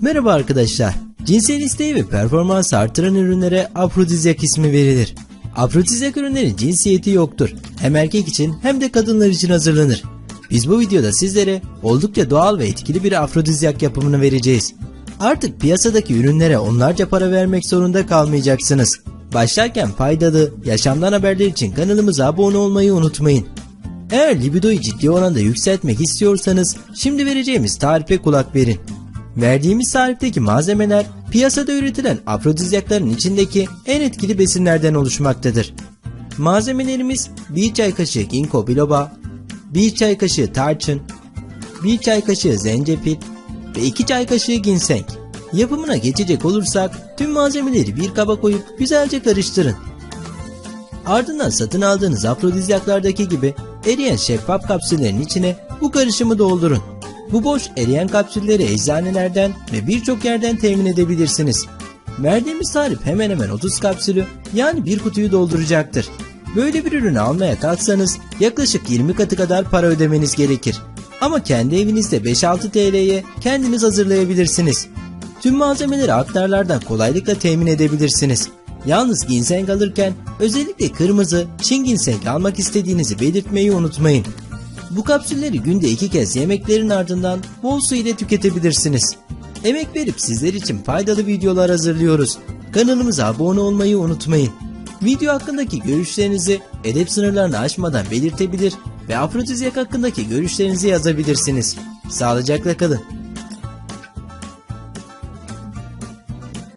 Merhaba arkadaşlar. Cinsel isteği ve performans artıran ürünlere afrodizyak ismi verilir. Afrodizyak ürünlerin cinsiyeti yoktur. Hem erkek için hem de kadınlar için hazırlanır. Biz bu videoda sizlere oldukça doğal ve etkili bir afrodizyak yapımını vereceğiz. Artık piyasadaki ürünlere onlarca para vermek zorunda kalmayacaksınız. Başlarken faydalı, yaşamdan haberler için kanalımıza abone olmayı unutmayın. Eğer libidoyu ciddi oranda yükseltmek istiyorsanız şimdi vereceğimiz tarife kulak verin. Verdiğimiz tarifteki malzemeler piyasada üretilen afrodizyakların içindeki en etkili besinlerden oluşmaktadır. Malzemelerimiz 1 çay kaşığı ginkgo biloba, 1 çay kaşığı tarçın, 1 çay kaşığı zencefil ve 2 çay kaşığı ginseng. Yapımına geçecek olursak tüm malzemeleri bir kaba koyup güzelce karıştırın. Ardından satın aldığınız afrodizyaklardaki gibi eriyen şeffaf kapsüllerin içine bu karışımı doldurun. Bu boş eriyen kapsülleri eczanelerden ve birçok yerden temin edebilirsiniz. Verdiğimiz tarif hemen hemen 30 kapsülü yani bir kutuyu dolduracaktır. Böyle bir ürünü almaya kalksanız yaklaşık 20 katı kadar para ödemeniz gerekir. Ama kendi evinizde 5-6 TL'ye kendiniz hazırlayabilirsiniz. Tüm malzemeleri aktarlardan kolaylıkla temin edebilirsiniz. Yalnız ginseng alırken özellikle kırmızı Çin ginseng almak istediğinizi belirtmeyi unutmayın. Bu kapsülleri günde iki kez yemeklerin ardından bol su ile tüketebilirsiniz. Emek verip sizler için faydalı videolar hazırlıyoruz. Kanalımıza abone olmayı unutmayın. Video hakkındaki görüşlerinizi edep sınırlarını aşmadan belirtebilir ve afrodizyak hakkındaki görüşlerinizi yazabilirsiniz. Sağlıcakla kalın.